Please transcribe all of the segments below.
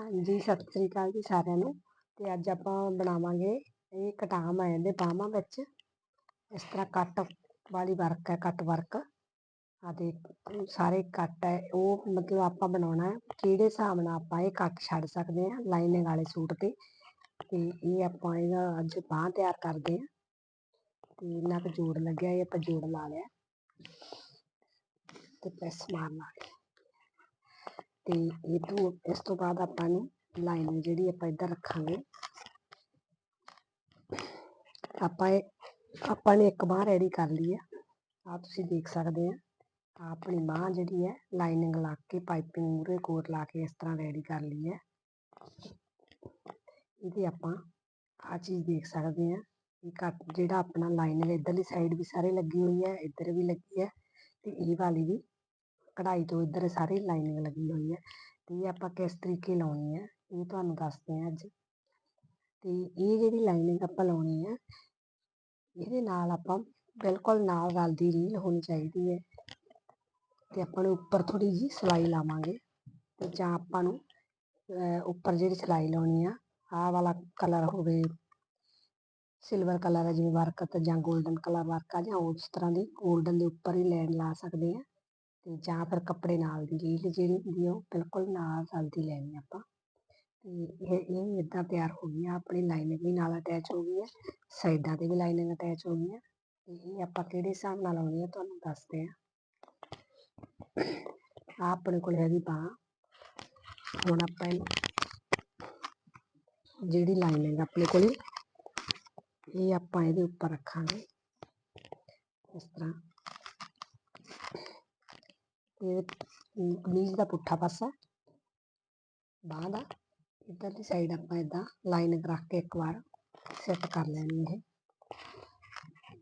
ਹਾਂਜੀ, ਸਤਿ ਸ੍ਰੀ ਅਕਾਲ ਜੀ ਸਾਰਿਆਂ ਨੂੰ। ਤੇ ਅੱਜ ਆਪਾਂ ਬਣਾਵਾਂਗੇ ਇਹ ਕਟਾਮ ਆ ਜਾਂਦੇ ਬਾਹਾਂ ਵਿੱਚ। ਇਸ ਤਰ੍ਹਾਂ ਕੱਟ ਵਾਲੀ ਵਰਕ ਹੈ, ਕੱਟ ਵਰਕ। ਆ ਦੇ ਸਾਰੇ ਕੱਟ ਹੈ। ਉਹ ਮਤਲਬ ਆਪਾਂ ਬਣਾਉਣਾ ਹੈ। ਕਿਹੜੇ ਹਿਸਾਬ ਨਾਲ ਆਪਾਂ ਇਹ ਕੱਟ ਛੱਡ ਸਕਦੇ ਹਾਂ ਲਾਈਨਿੰਗ ਵਾਲੇ ਸੂਟ ਤੇ? ਤੇ ਇਹ ਆਪਾਂ ਇਹਦਾ ਅੱਜ ਬਾਹ ਤਿਆਰ ਕਰਦੇ ਹਾਂ। ਤੇ ਇਹਨਾਂ ਕੋ ਜੋੜ ਲੱਗਿਆ, ਇਹ ਆਪਾਂ ਜੋੜ ਲਾ ਲਿਆ। ਤੇ ਪ੍ਰੈਸ ਮਾਰਨਾ ਤੇ ਇਹ ਤੋਂ ਇਸ ਤੋਂ ਬਾਅਦ ਆਪਾਂ ਨੂੰ ਲਾਈਨਿੰਗ ਜਿਹੜੀ ਆਪਾਂ ਇੱਧਰ ਰੱਖਾਂਗੇ ਆਪਾਂ ਇਹ ਆਪਾਂ ਨੇ ਇੱਕ ਬਾਹ ਰੈਡੀ ਕਰ ਲਈ ਆ ਆ ਤੁਸੀਂ ਦੇਖ ਸਕਦੇ ਆ ਆ ਆਪਣੀ ਬਾਹ ਜਿਹੜੀ ਹੈ ਲਾਈਨਿੰਗ ਲਾ ਕੇ ਪਾਈਪਿੰਗ ਮੂਰੇ ਕੋਟ ਲਾ ਕੇ ਇਸ ਤਰ੍ਹਾਂ ਰੈਡੀ ਕਰ ਲਈ ਹੈ ਇਹਦੇ ਆਪਾਂ ਆ ਚੀਜ਼ ਦੇਖ ਸਕਦੇ ਆ ਇਹ ਕੱਟ ਜਿਹੜਾ ਆਪਣਾ ਲਾਈਨਿੰਗ ਇਧਰਲੀ ਸਾਈਡ ਵੀ ਸਾਰੇ ਲੱਗੀ ਹੋਈ ਹੈ ਇੱਧਰ ਵੀ ਲੱਗੀ ਹੈ ਤੇ ਇਹ ਵਾਲੀ ਵੀ ਕਢਾਈ ਤੋਂ ਇੱਧਰ ਸਾਰੀ ਲਾਈਨਿੰਗ ਲੱਗੀ ਹੋਈ ਹੈ ਤੇ ਇਹ ਆਪਾਂ ਕਿਸ ਤਰੀਕੇ ਲਾਉਣੀ ਹੈ, ਇਹ ਤੁਹਾਨੂੰ ਦੱਸਦੇ ਹਾਂ ਅੱਜ। ਤੇ ਇਹ ਜਿਹੜੀ ਲਾਈਨਿੰਗ ਆਪਾਂ ਲਾਉਣੀ ਹੈ, ਇਹਦੇ ਨਾਲ ਆਪਾਂ ਬਿਲਕੁਲ ਨਾਲ ਰਲਦੀ ਰੀਲ ਹੋਣੀ ਚਾਹੀਦੀ ਹੈ। ਤੇ ਆਪਾਂ ਨੂੰ ਉੱਪਰ ਥੋੜੀ ਜੀ ਸਿਲਾਈ ਲਾਵਾਂਗੇ ਤੇ ਜਾਂ ਆਪਾਂ ਨੂੰ ਉੱਪਰ ਜਿਹੜੀ ਸਿਲਾਈ ਲਾਉਣੀ ਆ, ਆਹ ਵਾਲਾ ਕਲਰ ਹੋਵੇ, ਸਿਲਵਰ ਕਲਰ ਹੈ ਜਿਵੇਂ ਵਰਕ ਜਾਂ 골ਡਨ ਕਲਰ ਵਰਕ ਆ ਜਾਂ ਉਸ ਤਰ੍ਹਾਂ ਦੀ 골ਡਨ ਦੇ ਉੱਪਰ ਹੀ ਲਾਈਨ ਲਾ ਸਕਦੇ ਆ ਤੇ ਜਾਂ ਫਿਰ ਕੱਪੜੇ ਨਾਲ ਦੀ ਰੀਲ ਜਿਹੜੀ ਹੁੰਦੀ ਆ ਉਹ ਬਿਲਕੁਲ ਨਾਲ ਰਲਦੀ ਲੈਣੀ ਆਪਾਂ ਤੇ ਇਹ ਇਹ ਇਦਾਂ ਤਿਆਰ ਹੋ ਗਈ ਆ ਆਪਣੀ ਲਾਈਨਿੰਗ ਵੀ ਨਾਲ ਅਟੈਚ ਹੋ ਗਈ ਹੈ ਸਾਈਡਾਂ ਤੇ ਵੀ ਲਾਈਨਿੰਗ ਅਟੈਚ ਹੋ ਗਈ ਹੈ ਤੇ ਇਹ ਆਪਾਂ ਕਿਹੜੇ ਹਿਸਾਬ ਨਾਲ ਲਾਉਣੀ ਹੈ ਤੁਹਾਨੂੰ ਦੱਸਦੇ ਆ ਆ ਆਪਣੇ ਕੋਲ ਹੈਗੀ ਬਾਹ ਹੁਣ ਆਪਾਂ ਜਿਹੜੀ ਲਾਈਨਿੰਗ ਆਪਣੇ ਕੋਲ ਇਹ ਆਪਾਂ ਇਹਦੇ ਉੱਪਰ ਰੱਖਾਂਗੇ ਇਸ ਤਰ੍ਹਾਂ नीचे का पुट्ठा पासा बाद इधर की साइड आप इदा लाइन रख के एक बार सैट कर लेनी है।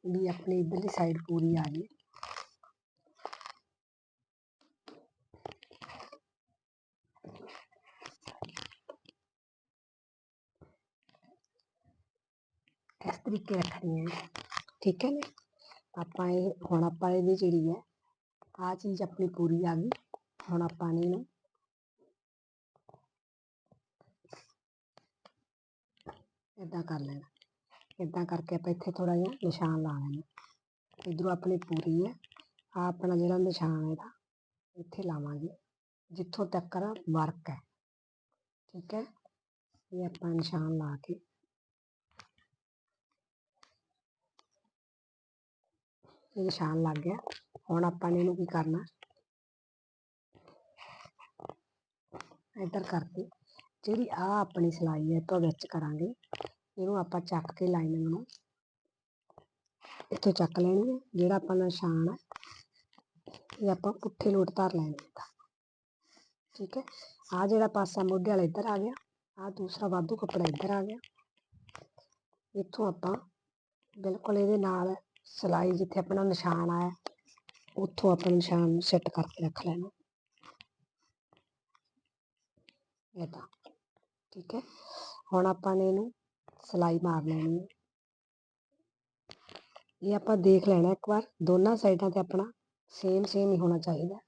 भी अपनी इधरली साइड पूरी आ गई। इस तरीके रखनी है। ठीक है ना? आप हम आप जी है। ਆ ਚੀਜ਼ ਆਪਣੀ ਪੂਰੀ ਆ ਗਈ ਹੁਣ ਆਪਾਂ ਨੇ ਇਹਨੂੰ ਇਦਾਂ ਕਰ ਲੈਣਾ ਇਦਾਂ ਕਰਕੇ ਆਪਾਂ ਇੱਥੇ ਥੋੜਾ ਜਿਹਾ ਨਿਸ਼ਾਨ ਲਾ ਲੈਣਾ ਇਧਰੋਂ ਆਪਣੀ ਪੂਰੀ ਹੈ ਆ ਆਪਣਾ ਜਿਹੜਾ ਨਿਸ਼ਾਨ ਹੈ ਇਹਦਾ ਇੱਥੇ ਲਾਵਾਂਗੇ ਜਿੱਥੋਂ ਤੱਕ ਵਰਕ ਹੈ ਠੀਕ ਹੈ ਇਹ ਆਪਾਂ ਨਿਸ਼ਾਨ ਲਾ ਕੇ ਇਹ ਨਿਸ਼ਾਨ ਲੱਗ ਗਿਆ ਹੁਣ ਆਪਾਂ ਨੇ ਇਹਨੂੰ ਕੀ ਕਰਨਾ? ਇੱਧਰ ਕਰਕੇ। ਜਿਹੜੀ ਆ ਆਪਣੀ ਸਿਲਾਈ ਹੈ ਤੋਂ ਵਿੱਚ ਕਰਾਂਗੇ। ਇਹਨੂੰ ਆਪਾਂ ਚੱਕ ਕੇ ਲਾਈਨਿੰਗ ਨੂੰ ਇੱਥੋਂ ਚੱਕ ਲੈਣੀ ਹੈ। ਜਿਹੜਾ ਆਪਾਂ ਨਿਸ਼ਾਨ ਹੈ, ਇਹ ਆਪਾਂ ਪੁੱਠੇ ਲੋਟ ਧਰ ਲੈਣੇ ਠੀਕ ਹੈ? ਆ ਜਿਹੜਾ ਪਾਸਾ ਮੋਢੇ ਵਾਲਾ ਇੱਧਰ ਆ ਗਿਆ। ਆ ਦੂਸਰਾ ਵਾਧੂ ਕੱਪੜਾ ਇੱਧਰ ਆ ਗਿਆ। ਇੱਥੋਂ ਆਪਾਂ ਬਿਲਕੁਲ ਇਹਦੇ ਨਾਲ ਸਿਲਾਈ ਜਿੱਥੇ ਆਪਣਾ ਨਿਸ਼ਾਨ ਆਇਆ ਉੱਥੋਂ ਆਪਣਾ ਨਿਸ਼ਾਨ ਸੈੱਟ ਕਰਕੇ ਰੱਖ ਲੈਣਾ। ਇਹਦਾ ਠੀਕ ਹੈ। ਹੁਣ ਆਪਾਂ ਨੇ ਇਹਨੂੰ ਸਿਲਾਈ ਮਾਰ ਲੈਣੀ ਹੈ। ਇਹ ਆਪਾਂ ਦੇਖ ਲੈਣਾ ਇੱਕ ਵਾਰ, ਦੋਨਾਂ ਸਾਈਡਾਂ ਤੇ ਆਪਣਾ ਸੇਮ ਸੇਮ ਹੀ ਹੋਣਾ ਚਾਹੀਦਾ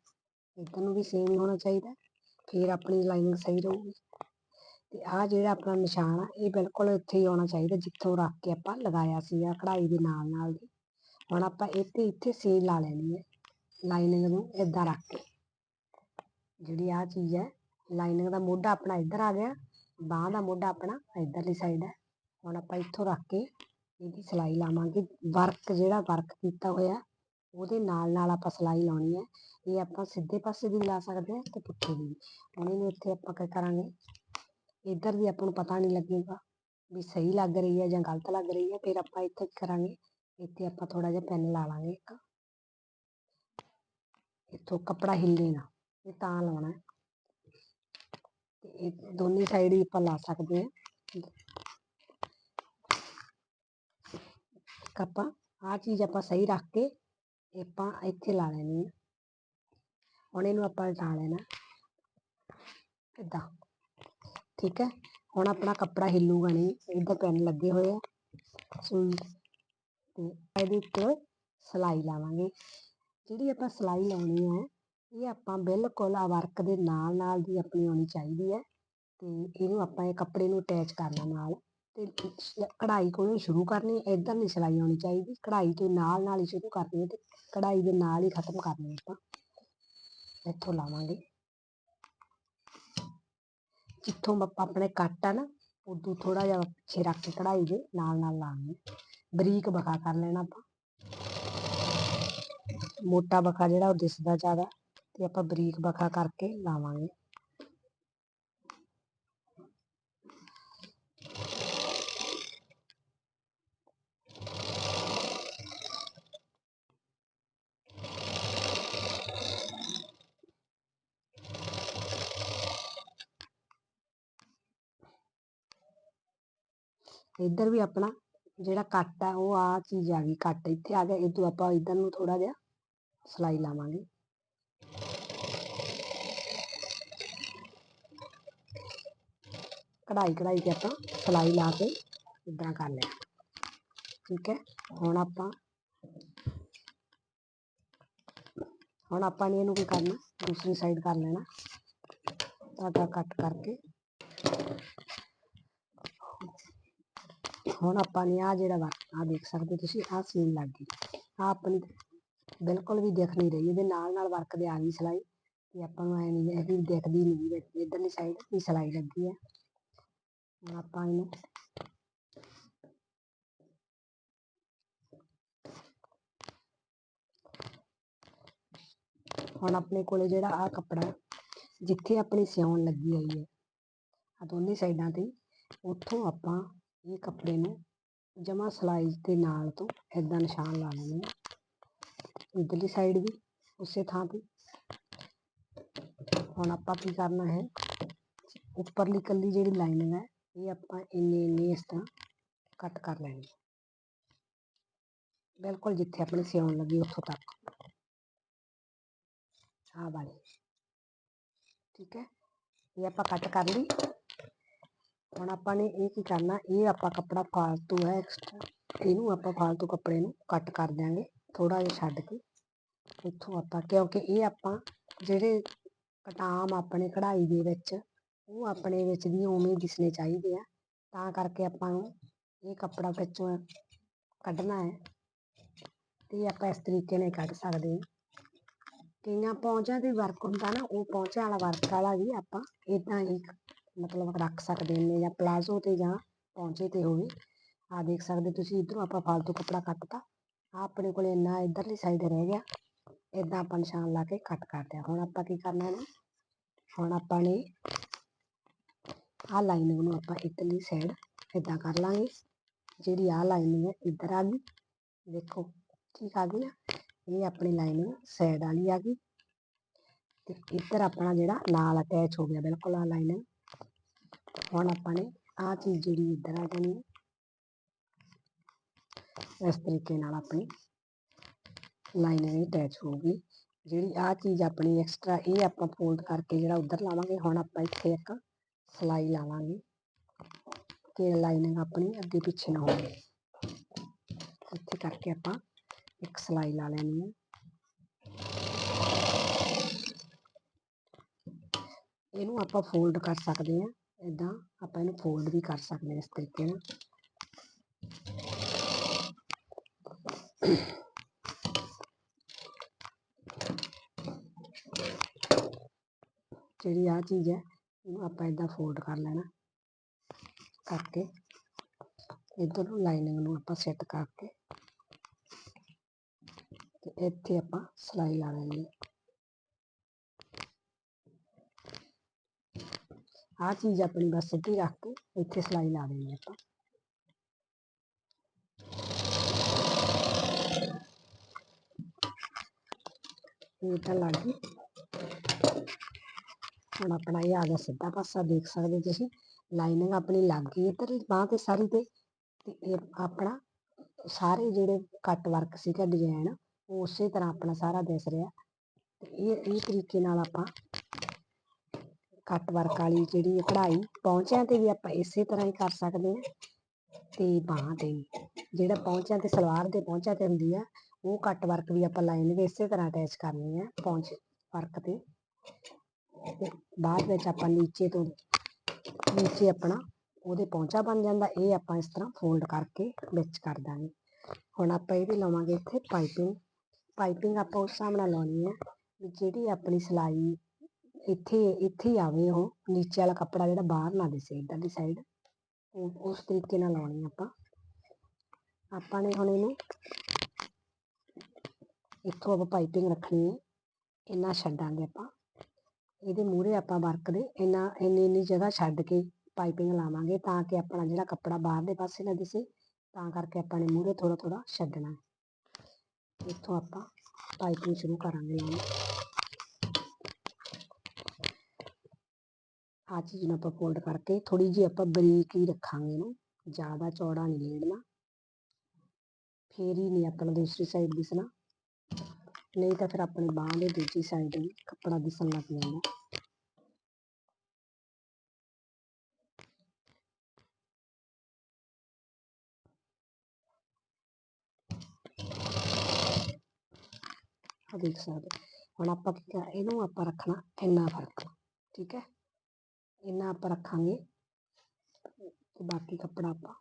ਇਧਰ ਨੂੰ ਵੀ ਸੇਮ ਹੀ ਹੋਣਾ ਚਾਹੀਦਾ ਫਿਰ ਆਪਣੀ ਲਾਈਨਿੰਗ ਸਹੀ ਰਹੂਗੀ। ਤੇ ਆਹ ਜਿਹੜਾ ਆਪਣਾ ਨਿਸ਼ਾਨ ਆ, ਇਹ ਬਿਲਕੁਲ ਇੱਥੇ ਹੀ ਆਉਣਾ ਚਾਹੀਦਾ, ਜਿੱਥੋਂ ਰੱਖ ਕੇ ਆਪਾਂ ਲਗਾਇਆ ਸੀ ਆ ਕਢਾਈ ਦੇ ਨਾਲ ਨਾਲ ਦੀ। ਹੁਣ ਆਪਾਂ ਇੱਥੇ ਇੱਥੇ ਸੀਨ ਲਾ ਲੈਣੀ ਹੈ। ਲਾਈਨਿੰਗ ਨੂੰ ਇਦਾਂ ਰੱਖ ਕੇ। ਜਿਹੜੀ ਆ ਚੀਜ਼ ਹੈ, ਲਾਈਨਿੰਗ ਦਾ ਮੋਢਾ ਆਪਣਾ ਇੱਧਰ ਆ ਗਿਆ, ਬਾਹ ਦਾ ਮੋਢਾ ਆਪਣਾ ਇੱਧਰਲੀ ਸਾਈਡ ਹੈ। ਹੁਣ ਆਪਾਂ ਇੱਥੋਂ ਰੱਖ ਕੇ ਇਹਦੀ ਸਿਲਾਈ ਲਾਵਾਂਗੇ। ਵਰਕ ਜਿਹੜਾ ਵਰਕ ਕੀਤਾ ਹੋਇਆ, ਉਹਦੇ ਨਾਲ ਨਾਲ ਆਪਾਂ ਸਿਲਾਈ ਲਾਉਣੀ ਹੈ। ਇਹ ਆਪਾਂ ਸਿੱਧੇ ਪਾਸੇ ਦੀ ਲਾ ਸਕਦੇ ਹਾਂ ਤੇ ਪੁੱਠੇ ਵੀ। ਹੁਣ ਇਹਨੂੰ ਇੱਥੇ ਆਪਾਂ ਕੀ ਕਰਾਂਗੇ? ਇੱਧਰ ਦੀ ਆਪਾਂ ਨੂੰ ਪਤਾ ਨਹੀਂ ਲੱਗੇਗਾ ਵੀ ਸਹੀ ਲੱਗ ਰਹੀ ਹੈ ਜਾਂ ਗਲਤ ਲੱਗ ਰਹੀ ਹੈ। ਫਿਰ ਆਪਾਂ ਇੱਥੇ ਕੀ ਕਰਾਂਗੇ? ਇੱਥੇ ਆਪਾਂ ਥੋੜਾ ਜਿਹਾ ਪੈਨ ਲਾ ਲਾਂਗੇ ਇੱਕ। ਇੱਥੋਂ ਕੱਪੜਾ ਹਿੱਲੇ ਨਾ ਇਹ ਤਾਂ ਲਾਉਣਾ ਤੇ ਇਹ ਦੋਨੀ ਸਾਈਡ ਹੀ ਆਪਾਂ ਲਾ ਸਕਦੇ ਹਾਂ ਕੱਪਾ ਆ ਚੀਜ਼ ਆਪਾਂ ਸਹੀ ਰੱਖ ਕੇ ਆਪਾਂ ਇੱਥੇ ਲਾ ਲੈਣੀ ਹੈ ਹੁਣ ਇਹਨੂੰ ਆਪਾਂ ਉਲਟਾ ਲੈਣਾ ਇਦਾਂ ਠੀਕ ਹੈ ਹੁਣ ਆਪਣਾ ਕੱਪੜਾ ਹਿੱਲੂਗਾ ਨਹੀਂ ਇੱਧਰ ਪੈਨ ਲੱਗੇ ਹੋਏ ਆ ਸੂਈ ਤੇ ਇਹਦੇ ਉੱਤੇ ਸਿਲਾਈ ਲਾਵਾਂਗੇ ਜਿਹੜੀ ਆਪਾਂ ਸਿਲਾਈ ਲਾਉਣੀ ਹੈ ਇਹ ਆਪਾਂ ਬਿਲਕੁਲ ਆ ਵਰਕ ਦੇ ਨਾਲ ਨਾਲ ਦੀ ਆਪਣੀ ਆਉਣੀ ਚਾਹੀਦੀ ਹੈ ਤੇ ਇਹਨੂੰ ਆਪਾਂ ਇਹ ਕੱਪੜੇ ਨੂੰ ਅਟੈਚ ਕਰਨਾ ਨਾਲ, ਤੇ ਕਢਾਈ ਕੋਲੋਂ ਸ਼ੁਰੂ ਕਰਨੀ ਇੱਧਰ ਨਹੀਂ ਸਿਲਾਈ ਆਉਣੀ ਚਾਹੀਦੀ, ਕਢਾਈ ਤੋਂ ਨਾਲ ਨਾਲ ਹੀ ਸ਼ੁਰੂ ਕਰਨੀ ਹੈ ਤੇ ਕਢਾਈ ਦੇ ਨਾਲ ਹੀ ਖਤਮ ਕਰਨੀ ਆਪਾਂ, ਇੱਥੋਂ ਲਾਵਾਂਗੇ। ਜਿੱਥੋਂ ਆਪਾਂ ਆਪਣੇ ਕੱਟ ਆ ਨਾ, ਉਦੋਂ ਥੋੜਾ ਜਿਹਾ ਪਿੱਛੇ ਰੱਖ ਕੇ ਕਢਾਈ ਦੇ ਨਾਲ ਨਾਲ ਲਾਉਣੀ ਬਰੀਕ ਬਕਾ ਕਰ ਲੈਣਾ ਆਪਾਂ। ਮੋਟਾ ਬਕਾ ਜਿਹੜਾ ਉਹ ਦਿਸਦਾ ਜ਼ਿਆਦਾ ਤੇ ਆਪਾਂ ਬਰੀਕ ਬਕਾ ਕਰਕੇ ਲਾਵਾਂਗੇ ਇੱਧਰ ਵੀ ਆਪਣਾ ਜਿਹੜਾ ਕੱਟ ਆ ਉਹ ਆ ਚੀਜ਼ ਆ ਗਈ ਕੱਟ ਇੱਥੇ ਆ ਗਿਆ ਇਦੋਂ ਆਪਾਂ ਇੱਧਰ ਨੂੰ ਥੋੜਾ ਜਿਹਾ ਸਲਾਈ ਲਾਵਾਂਗੇ ਕਢਾਈ ਕਢਾਈ ਤੇ ਆਪਾਂ ਸਲਾਈ ਲਾ ਕੇ ਇਦਾਂ ਕਰ ਲਿਆ ਠੀਕ ਹੈ ਹੁਣ ਆਪਾਂ ਹੁਣ ਆਪਾਂ ਨੇ ਇਹਨੂੰ ਕੀ ਕਰਨਾ ਦੂਸਰੀ ਸਾਈਡ ਕਰ ਲੈਣਾ ਧਾਗਾ ਕੱਟ ਕਰਕੇ ਹੁਣ ਆਪਾਂ ਨੇ ਆ ਜਿਹੜਾ ਵਾ ਆ ਦੇਖ ਸਕਦੇ ਤੁਸੀਂ ਆ ਸੀਨ ਲੱਗ ਗਈ। ਆ ਆਪਣੀ ਬਿਲਕੁਲ ਵੀ ਦਿਖ ਨਹੀਂ ਰਹੀ, ਇਹਦੇ ਨਾਲ ਨਾਲ ਵਰਕ ਦੇ ਆ ਗਈ ਸਿਲਾਈ। ਤੇ ਆਪਾਂ ਨੂੰ ਐ ਨਹੀਂ ਹੈਗੀ ਦਿਖਦੀ ਨਹੀਂ ਵਿੱਚ ਇਧਰਲੀ ਸਾਈਡ ਵੀ ਸਿਲਾਈ ਲੱਗੀ ਹੈ। ਹੁਣ ਆਪਾਂ ਇਹਨੂੰ ਹੁਣ ਆਪਣੇ ਕੋਲੇ ਜਿਹੜਾ ਆ ਕੱਪੜਾ ਜਿੱਥੇ ਆਪਣੀ ਸਿਉਣ ਲੱਗੀ ਹੋਈ ਹੈ ਆ ਦੋਨੇ ਸਾਈਡਾਂ ਤੇ, ਉੱਥੋਂ ਆਪਾਂ ਇਹ ਕੱਪੜੇ ਨੂੰ ਜਮਾ ਸਿਲਾਈ ਦੇ ਨਾਲ ਤੋਂ ਏਦਾਂ ਨਿਸ਼ਾਨ ਲਾ ਲੈਣੇ ਆ ਇਧਰਲੀ ਸਾਈਡ ਵੀ ਉਸੇ ਥਾਂ ਤੇ ਹੁਣ ਆਪਾਂ ਕੀ ਕਰਨਾ ਹੈ ਉੱਪਰਲੀ ਕੱਲੀ ਜਿਹੜੀ ਲਾਈਨਿੰਗ ਹੈ ਇਹ ਆਪਾਂ ਇੰਨੀ ਇੰਨੀ ਇਸ ਤਰ੍ਹਾਂ ਕੱਟ ਕਰ ਲੈਣੀ ਹੈ ਬਿਲਕੁਲ ਜਿੱਥੇ ਆਪਣੀ ਸਿਉਣ ਲੱਗੀ ਉੱਥੋਂ ਤੱਕ ਆਹ ਵਾਲੀ ਠੀਕ ਹੈ ਇਹ ਆਪਾਂ ਕੱਟ ਕਰ ਲਈ ਹੁਣ ਆਪਾਂ ਨੇ ਇਹ ਕੀ ਕਰਨਾ, ਇਹ ਆਪਾਂ ਕੱਪੜਾ ਫਾਲਤੂ ਹੈ ਐਕਸਟਰਾ ਇਹਨੂੰ ਆਪਾਂ ਫਾਲਤੂ ਕੱਪੜੇ ਨੂੰ ਕੱਟ ਕਰ ਦਿਆਂਗੇ ਥੋੜਾ ਜਿਹਾ ਛੱਡ ਕੇ। ਇੱਥੋਂ ਆਪਾਂ, ਕਿਉਂਕਿ ਇਹ ਆਪਾਂ ਜਿਹੜੇ ਕਟਾਮ ਆਪਣੇ ਕਢਾਈ ਦੇ ਵਿੱਚ, ਉਹ ਆਪਣੇ ਵਿੱਚ ਦੀ ਉਵੇਂ ਦਿਸਣੇ ਚਾਹੀਦੇ ਆ। ਤਾਂ ਕਰਕੇ ਆਪਾਂ ਨੂੰ ਇਹ ਕੱਪੜਾ ਵਿੱਚੋਂ ਕੱਢਣਾ ਹੈ। ਤੇ ਆਪਾਂ ਇਸ ਤਰੀਕੇ ਨਾਲ ਕੱਢ ਸਕਦੇ ਹਾਂ। ਕਈਆਂ ਪੌਂਚਿਆਂ ਤੇ ਵਰਕ ਹੁੰਦਾ ਨਾ, ਉਹ ਪੌਂਚਿਆਂ ਵਾਲਾ ਵਰਕ ਵਾਲਾ ਵੀ ਆਪਾਂ ਇਦਾਂ ਹੀ ਮਤਲਬ ਰੱਖ ਸਕਦੇ ਨੇ ਜਾਂ ਪਲਾਜ਼ੋ ਤੇ ਜਾਂ ਪੌਂਚੇ ਤੇ ਹੋਵੇ ਆ ਦੇਖ ਸਕਦੇ ਤੁਸੀਂ, ਇਧਰੋਂ ਆਪਾਂ ਫਾਲਤੂ ਕੱਪੜਾ ਕੱਟਤਾ। ਆ ਆਪਣੇ ਕੋਲ ਇੰਨਾ ਇਧਰਲੀ ਸਾਈਡ ਰਹਿ ਗਿਆ। ਇਦਾਂ ਆਪਾਂ ਨਿਸ਼ਾਨ ਲਾ ਕੇ ਕੱਟ ਕਰਦੇ ਹਾਂ ਹੁਣ ਆਪਾਂ ਕੀ ਕਰਨਾ ਹੈ ਹੁਣ ਆਪਾਂ ਨੇ ਆ ਲਾਈਨਿੰਗ ਨੂੰ ਆਪਾਂ ਇਧਰਲੀ ਸਾਈਡ ਇਦਾਂ ਕਰ ਲਾਂਗੇ। ਜਿਹੜੀ ਆ ਲਾਈਨਿੰਗ ਹੈ ਇੱਧਰ ਆ ਗਈ। ਦੇਖੋ ਠੀਕ ਆ ਗਈ ਨਾ ਇਹ ਆਪਣੀ ਲਾਈਨਿੰਗ ਸਾਈਡ ਵਾਲੀ ਆ ਗਈ। ਤੇ ਇੱਧਰ ਆਪਣਾ ਜਿਹੜਾ ਨਾਲ ਅਟੈਚ ਹੋ ਗਿਆ, ਬਿਲਕੁਲ ਆ ਲਾਈਨਿੰਗ ਹੁਣ ਆਪਾਂ ਨੇ ਆ ਚੀਜ਼ ਜਿਹੜੀ ਇੱਧਰ ਆ ਜਾਣੀ ਹੈ ਇਸ ਤਰੀਕੇ ਨਾਲ ਆਪਣੀ ਲਾਈਨਿੰਗ ਅਟੈਚ ਹੋਊਗੀ ਜਿਹੜੀ ਆ ਚੀਜ਼ ਆਪਣੀ ਐਕਸਟਰਾ ਇਹ ਆਪਾਂ ਫੋਲਡ ਕਰਕੇ ਜਿਹੜਾ ਉੱਧਰ ਲਾਵਾਂਗੇ ਹੁਣ ਆਪਾਂ ਇੱਥੇ ਇੱਕ ਸਲਾਈ ਲਾਵਾਂਗੇ ਕਿ ਲਾਈਨਿੰਗ ਆਪਣੀ ਅੱਗੇ ਪਿੱਛੇ ਨਾ ਹੋਵੇ ਇੱਥੇ ਕਰਕੇ ਆਪਾਂ ਇੱਕ ਸਲਾਈ ਲਾ ਲੈਣੀ ਹੈ ਇਹਨੂੰ ਆਪਾਂ ਫੋਲਡ ਕਰ ਸਕਦੇ ਹਾਂ ਇੱਦਾਂ ਆਪਾਂ ਇਹਨੂੰ ਫੋਲਡ ਵੀ ਕਰ ਸਕਦੇ ਹਾਂ ਇਸ ਤਰੀਕੇ ਨਾਲ। ਜਿਹੜੀ ਆ ਚੀਜ਼ ਹੈ, ਇਹਨੂੰ ਆਪਾਂ ਇਦਾਂ ਫੋਲਡ ਕਰ ਲੈਣਾ। ਕਰਕੇ ਇੱਧਰ ਨੂੰ ਲਾਈਨਿੰਗ ਨੂੰ ਆਪਾਂ ਸੈੱਟ ਕਰਕੇ ਤੇ ਇੱਥੇ ਆਪਾਂ ਸਲਾਈ ਲਾ ਲੈਣੀ ਹੈ ਆ ਚੀਜ਼ ਆਪਣੀ ਬਸ ਸਿੱਧੀ ਰੱਖ ਕੇ ਇੱਥੇ ਸਲਾਈ ਲਾ ਦੇਣੀ ਆਪਾਂ ਇਹ ਤਾਂ ਲੱਗ ਗਈ ਹੁਣ ਆਪਣਾ ਇਹ ਆ ਗਿਆ ਸਿੱਧਾ ਪਾਸਾ ਦੇਖ ਸਕਦੇ ਤੁਸੀਂ ਲਾਈਨਿੰਗ ਆਪਣੀ ਲੱਗ ਗਈ ਇੱਧਰ ਬਾਂਹ ਤੇ ਸਾਰੀ ਤੇ ਤੇ ਇਹ ਆਪਣਾ ਸਾਰੇ ਜਿਹੜੇ ਕੱਟ ਵਰਕ ਸੀਗਾ ਡਿਜ਼ਾਈਨ ਉਹ ਉਸੇ ਤਰ੍ਹਾਂ ਆਪਣਾ ਸਾਰਾ ਦਿਸ ਰਿਹਾ ਤੇ ਇਹ ਇਹ ਤਰੀਕੇ ਨਾਲ ਆਪਾਂ ਕੱਟ ਵਰਕ ਵਾਲੀ ਜਿਹੜੀ ਇਹ ਕਢਾਈ ਪੌਂਚਿਆਂ ਤੇ ਵੀ ਆਪਾਂ ਇਸੇ ਤਰ੍ਹਾਂ ਹੀ ਕਰ ਸਕਦੇ ਹਾਂ। ਤੇ ਬਾਹਾਂ ਤੇ ਵੀ ਜਿਹੜਾ ਪੌਂਚਿਆਂ ਤੇ ਸਲਵਾਰ ਦੇ ਪੌਂਚਿਆਂ ਤੇ ਹੁੰਦੀ ਆ ਉਹ ਕੱਟ ਵਰਕ ਵੀ ਆਪਾਂ ਲਾਈਨਿੰਗ ਇਸੇ ਤਰ੍ਹਾਂ ਅਟੈਚ ਕਰਨੀ ਹੈ ਪੌਂਚ ਵਰਕ ਤੇ। ਬਾਅਦ ਵਿੱਚ ਆਪਾਂ ਨੀਚੇ ਤੋਂ ਨੀਚੇ ਆਪਣਾ ਉਹਦੇ ਪੌਂਚਾ ਬਣ ਜਾਂਦਾ ਇਹ ਆਪਾਂ ਇਸ ਤਰ੍ਹਾਂ ਫੋਲਡ ਕਰਕੇ ਵਿੱਚ ਕਰ ਦਾਂਗੇ। ਹੁਣ ਆਪਾਂ ਇਹਦੇ ਲਾਵਾਂਗੇ ਇੱਥੇ ਪਾਈਪਿੰਗ। ਪਾਈਪਿੰਗ ਆਪਾਂ ਉਸ ਹਿਸਾਬ ਨਾਲ ਲਾਉਣੀ ਹੈ ਵੀ ਜਿਹੜੀ ਆਪਣੀ ਸਿਲਾਈ ਇੱਥੇ ਇੱਥੇ ਆਵੇ ਉਹ, ਨੀਚੇ ਵਾਲਾ ਕੱਪੜਾ ਜਿਹੜਾ ਬਾਹਰ ਨਾ ਦਿਸੇ, ਇੱਧਰਲੀ ਸਾਈਡ ਉਸ ਤਰੀਕੇ ਨਾਲ ਲਾਉਣੀ ਆਪਾਂ। ਆਪਾਂ ਨੇ ਹੁਣ ਇਹਨੂੰ, ਇੱਥੋਂ ਆਪਾਂ ਪਾਈਪਿੰਗ ਰੱਖਣੀ ਹੈ। ਇੰਨਾ ਛੱਡਾਂਗੇ ਆਪਾਂ। ਇਹਦੇ ਮੂਹਰੇ ਆਪਾਂ ਵਰਕ ਦੇ ਇੰਨਾ, ਇੰਨੀ ਇੰਨੀ ਜਗ੍ਹਾ ਛੱਡ ਕੇ ਪਾਈਪਿੰਗ ਲਾਵਾਂਗੇ ਤਾਂ ਕਿ ਆਪਣਾ ਜਿਹੜਾ ਕੱਪੜਾ ਬਾਹਰ ਦੇ ਪਾਸੇ ਨਾ ਦਿਸੇ, ਤਾਂ ਕਰਕੇ ਆਪਾਂ ਨੇ ਮੂਹਰੇ ਥੋੜਾ ਥੋੜਾ ਛੱਡਣਾ ਇੱਥੋਂ ਆਪਾਂ ਪਾਈਪਿੰਗ ਸ਼ੁਰੂ ਕਰਾਂਗੇ ਆਹ ਚੀਜ਼ ਨੂੰ ਆਪਾਂ ਫੋਲਡ ਕਰਕੇ ਥੋੜੀ ਜਿਹੀ ਆਪਾਂ ਬਰੀਕ ਹੀ ਰੱਖਾਂਗੇ ਇਹਨੂੰ, ਜ਼ਿਆਦਾ ਚੌੜਾ ਨਹੀਂ ਲੇੜਨਾ ਫੇਰ ਹੀ ਨਹੀਂ ਆਪਣਾ ਦੂਸਰੀ ਸਾਈਡ ਦਿਸਣਾ। ਨਹੀਂ ਤਾਂ ਫਿਰ ਆਪਣੀ ਬਾਂਹ ਦੇ ਦੂਜੀ ਸਾਈਡ ਵੀ ਕੱਪੜਾ ਦਿਸਣ ਲੱਗ ਜਾਂਦਾ। ਆ ਦੇਖ ਸਕਦੇ ਹੁਣ ਆਪਾਂ ਕੀ ਕਰ, ਇਹਨੂੰ ਆਪਾਂ ਰੱਖਣਾ ਇੰਨਾ ਫ਼ਰਕ, ਠੀਕ ਹੈ? ਇੰਨਾ ਆਪਾਂ ਰੱਖਾਂਗੇ ਤੇ ਬਾਕੀ ਕੱਪੜਾ ਆਪਾਂ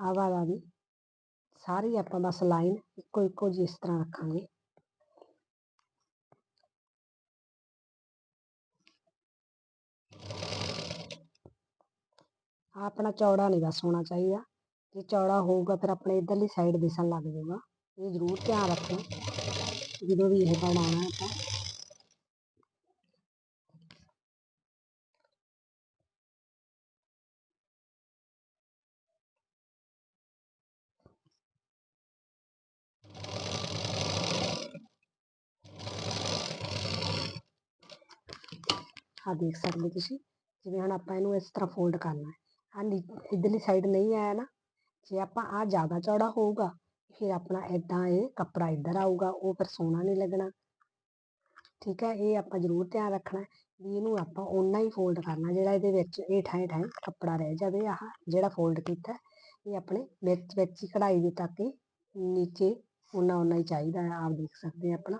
ਆਹ ਵਾਲਾ ਵੀ ਸਾਰੀ ਆਪਾਂ ਬਸ ਲਾਈਨ ਇੱਕੋ ਇੱਕੋ ਜਿਹੀ ਇਸ ਤਰ੍ਹਾਂ ਰੱਖਾਂਗੇ ਆਪਣਾ ਚੌੜਾ ਨਹੀਂ ਬਸ ਹੋਣਾ ਚਾਹੀਦਾ ਜੇ ਚੌੜਾ ਹੋਊਗਾ ਫਿਰ ਆਪਣੇ ਇਧਰਲੀ ਸਾਈਡ ਦਿਸਣ ਲੱਗ ਜਾਊਗਾ ਇਹ ਜ਼ਰੂਰ ਧਿਆਨ ਰੱਖਣਾ ਜਦੋਂ ਵੀ ਇਹ ਬਣਾਉਣਾ ਆਪਾਂ ਆ ਦੇਖ ਸਕਦੇ ਤੁਸੀਂ ਜਿਵੇਂ ਹੁਣ ਆਪਾਂ ਇਹਨੂੰ ਇਸ ਤਰ੍ਹਾਂ ਫੋਲਡ ਕਰਨਾ ਹੈ ਆ ਇਧਰਲੀ ਸਾਈਡ ਨਹੀਂ ਆਇਆ ਨਾ, ਜੇ ਆਪਾਂ ਆ ਜ਼ਿਆਦਾ ਚੌੜਾ ਹੋਊਗਾ, ਫਿਰ ਆਪਣਾ ਇਦਾਂ ਇਹ ਕੱਪੜਾ ਇੱਧਰ ਆਊਗਾ, ਉਹ ਫਿਰ ਸੋਹਣਾ ਨਹੀਂ ਲੱਗਣਾ। ਠੀਕ ਹੈ, ਇਹ ਆਪਾਂ ਜ਼ਰੂਰ ਧਿਆਨ ਰੱਖਣਾ, ਵੀ ਇਹਨੂੰ ਆਪਾਂ ਓਨਾ ਹੀ ਫੋਲਡ ਕਰਨਾ, ਜਿਹੜਾ ਇਹਦੇ ਵਿੱਚ ਹੇਠਾਂ ਹੇਠਾਂ ਕੱਪੜਾ ਰਹਿ ਜਾਵੇ, ਆਹ ਜਿਹੜਾ ਫੋਲਡ ਕੀਤਾ, ਇਹ ਆਪਣੇ ਵਿੱਚ ਵਿੱਚ ਹੀ ਕਢਾਈ ਦੇ ਤੱਕ ਹੀ ਨੀਚੇ ਓਨਾ ਓਨਾ ਹੀ ਚਾਹੀਦਾ, ਆਪ ਦੇਖ ਸਕਦੇ ਆ ਆਪਣਾ,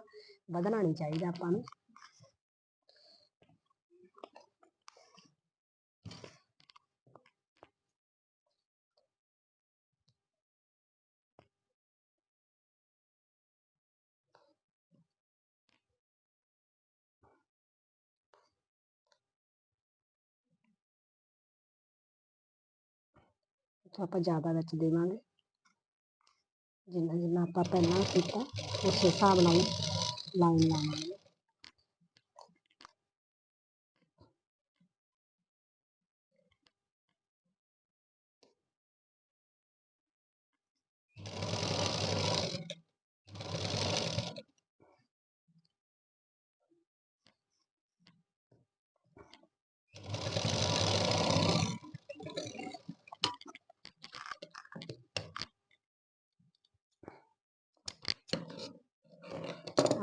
ਵਧਣਾ ਨਹੀਂ ਚਾਹੀਦਾ ਆਪਾਂ ਨੂੰ। ਇੱਥੋਂ ਆਪਾਂ ਜ਼ਿਆਦਾ ਵਿੱਚ ਦੇਵਾਂਗੇ। ਜਿੰਨਾ ਜਿੰਨਾ ਆਪਾਂ ਪਹਿਲਾਂ ਕੀਤਾ, ਉਸ ਹਿਸਾਬ ਨਾਲ ਲਾਈਨ ਲਾਵਾਂਗੇ।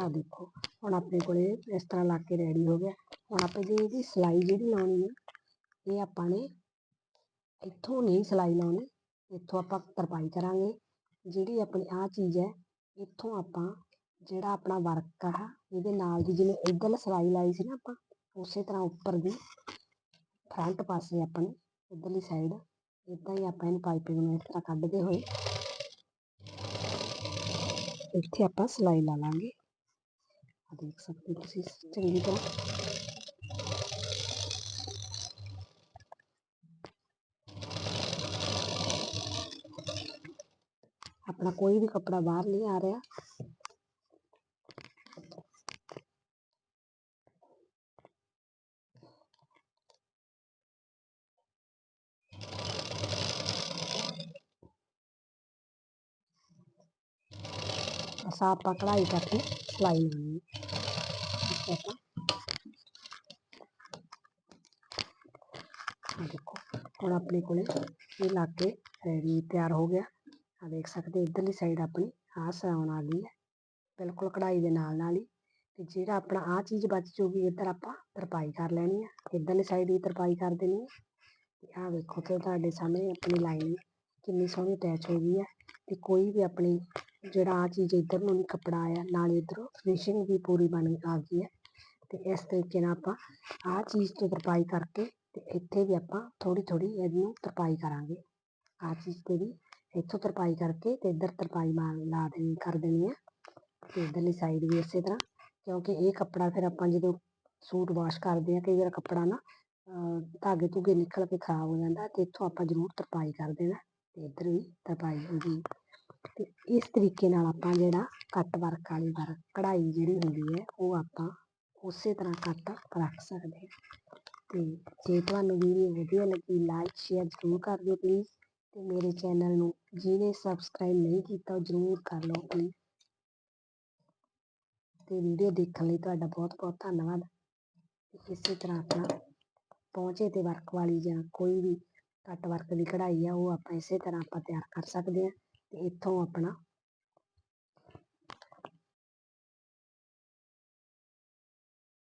ਆ ਦੇਖੋ ਹੁਣ ਆਪਣੇ ਕੋਲੇ ਇਸ ਤਰ੍ਹਾਂ ਲਾ ਕੇ ਰੈਡੀ ਹੋ ਗਿਆ ਹੁਣ ਆਪਾਂ ਜੀ ਇਹਦੀ ਸਿਲਾਈ ਜਿਹੜੀ ਲਾਉਣੀ ਆ ਇਹ ਆਪਾਂ ਨੇ ਇੱਥੋਂ ਨਹੀਂ ਸਿਲਾਈ ਲਾਉਣੀ ਇੱਥੋਂ ਆਪਾਂ ਤਰਪਾਈ ਕਰਾਂਗੇ ਜਿਹੜੀ ਆਪਣੀ ਆ ਚੀਜ਼ ਹੈ ਇੱਥੋਂ ਆਪਾਂ ਜਿਹੜਾ ਆਪਣਾ ਵਰਕ ਆ ਇਹਦੇ ਨਾਲ ਦੀ ਜਿਵੇਂ ਇੱਧਰ ਸਿਲਾਈ ਲਾਈ ਸੀ ਨਾ ਆਪਾਂ ਉਸੇ ਤਰ੍ਹਾਂ ਉੱਪਰ ਦੀ ਫਰੰਟ ਪਾਸੇ ਆਪਣੀ ਇੱਧਰਲੀ ਸਾਈਡ ਇਦਾਂ ਹੀ ਆਪਾਂ ਇਹਨੂੰ ਪਾਈਪਿੰਗ ਨੂੰ ਇਸ ਤਰ੍ਹਾਂ ਕੱਢਦੇ ਹੋਏ ਇੱਥੇ ਆਪਾਂ ਸਿਲਾਈ ਲਾ ਲਾਂਗੇ देख सकते हो किसी जगह पर अपना कोई भी कपड़ा बाहर नहीं आ रहा। साफ़ पकड़ाई करके सिलाई हुई ਕਰਕੇ ਸਿਲਾਈ ਲਾਉਣੀ ਹੈ ਇਸ ਆਪਾਂ ਆਹ ਦੇਖੋ ਹੁਣ ਆਪਣੇ ਕੋਲੇ ਇਹ ਲਾ ਕੇ ਰੈਡੀ ਤਿਆਰ ਹੋ ਗਿਆ ਆ ਦੇਖ ਸਕਦੇ ਇੱਧਰਲੀ ਸਾਈਡ ਆਪਣੀ ਆਹ ਸਿਉਣ ਆ ਗਈ ਹੈ ਬਿਲਕੁਲ ਕਢਾਈ ਦੇ ਨਾਲ ਨਾਲ ਹੀ ਤੇ ਜਿਹੜਾ ਆਪਣਾ ਆਹ ਚੀਜ਼ ਬਚ ਜੂਗੀ ਇੱਧਰ ਆਪਾਂ ਤਰਪਾਈ ਕਰ ਲੈਣੀ ਆ ਇੱਧਰਲੀ ਸਾਈਡ ਵੀ ਤਰਪਾਈ ਕਰ ਦੇਣੀ ਹੈ ਤੇ ਆਹ ਵੇਖੋ ਤੇ ਤੁਹਾਡੇ ਸਾਹਮਣੇ ਆਪਣੀ ਲਾਈਨਿੰਗ ਕਿੰਨੀ ਸੋਹਣੀ ਅਟੈਚ ਹੋ ਗਈ ਹੈ ਤੇ ਕੋਈ ਵੀ ਆਪਣੀ ਜਿਹੜਾ ਆ ਚੀਜ਼ ਇੱਧਰ ਨੂੰ ਨਹੀਂ ਕੱਪੜਾ ਆਇਆ ਨਾਲ ਇੱਧਰੋਂ ਫਿਨਿਸ਼ਿੰਗ ਵੀ ਪੂਰੀ ਬਣ ਆ ਗਈ ਹੈ ਤੇ ਇਸ ਤਰੀਕੇ ਨਾਲ ਆਪਾਂ ਆਹ ਚੀਜ਼ ਤੋਂ ਤਰਪਾਈ ਕਰਕੇ ਤੇ ਇੱਥੇ ਵੀ ਆਪਾਂ ਥੋੜੀ ਥੋੜੀ ਇਹਨੂੰ ਤਰਪਾਈ ਕਰਾਂਗੇ। ਆਹ ਚੀਜ਼ ਤੇ ਵੀ ਇੱਥੋਂ ਤਰਪਾਈ ਕਰਕੇ ਤੇ ਇੱਧਰ ਤਰਪਾਈ ਮਾਰ ਲਾ ਦੇਣੀ, ਕਰ ਦੇਣੀ ਹੈ ਤੇ ਇੱਧਰਲੀ ਸਾਈਡ ਵੀ ਇਸੇ ਤਰ੍ਹਾਂ, ਕਿਉਂਕਿ ਇਹ ਕੱਪੜਾ ਫਿਰ ਆਪਾਂ ਜਦੋਂ ਸੂਟ ਵਾਸ਼ ਕਰਦੇ ਆ, ਕਈ ਵਾਰ ਕੱਪੜਾ ਨਾ, ਅਹ ਧਾਗੇ ਧੁਗੇ ਨਿਕਲ ਕੇ ਖਰਾਬ ਹੋ ਜਾਂਦਾ ਤੇ ਇੱਥੋਂ ਆਪਾਂ ਜ਼ਰੂਰ ਤਰਪਾਈ ਕਰ ਦੇਣਾ ਤੇ ਇੱਧਰ ਵੀ ਤਰਪਾਈ ਹੋ ਗਈ ਤੇ ਇਸ ਤਰੀਕੇ ਨਾਲ ਆਪਾਂ ਜਿਹੜਾ ਕੱਟ ਵਰਕ ਵਾਲੀ ਵਰਕ ਕਢਾਈ ਜਿਹੜੀ ਹੁੰਦੀ ਹੈ, ਉਹ ਆਪਾਂ ਉਸੇ ਤਰ੍ਹਾਂ ਕੱਟ ਰੱਖ ਸਕਦੇ ਹਾਂ। ਤੇ ਜੇ ਤੁਹਾਨੂੰ ਵੀਡੀਓ ਵਧੀਆ ਲੱਗੀ ਲਾਈਕ ਸ਼ੇਅਰ ਜ਼ਰੂਰ ਕਰ ਦਿਓ ਪਲੀਜ਼ ਅਤੇ ਮੇਰੇ ਚੈਨਲ ਨੂੰ ਜਿਹਨੇ ਸਬਸਕ੍ਰਾਈਬ ਨਹੀਂ ਕੀਤਾ, ਉਹ ਜ਼ਰੂਰ ਕਰ ਲਓ ਪਲੀਜ਼ ਅਤੇ ਵੀਡੀਓ ਦੇਖਣ ਲਈ ਤੁਹਾਡਾ ਬਹੁਤ ਬਹੁਤ ਧੰਨਵਾਦ ਇਸੇ ਤਰ੍ਹਾਂ ਆਪਣਾ ਪਹੁੰਚੇ ਤੇ ਵਰਕ ਵਾਲੀ ਜਾਂ ਕੋਈ ਵੀ ਕੱਟ ਵਰਕ ਦੀ ਕਢਾਈ ਆ, ਉਹ ਆਪਾਂ ਇਸੇ ਤਰ੍ਹਾਂ ਆਪਾਂ ਤਿਆਰ ਕਰ ਸਕਦੇ ਹਾਂ। ਅਤੇ ਇੱਥੋਂ ਆਪਣਾ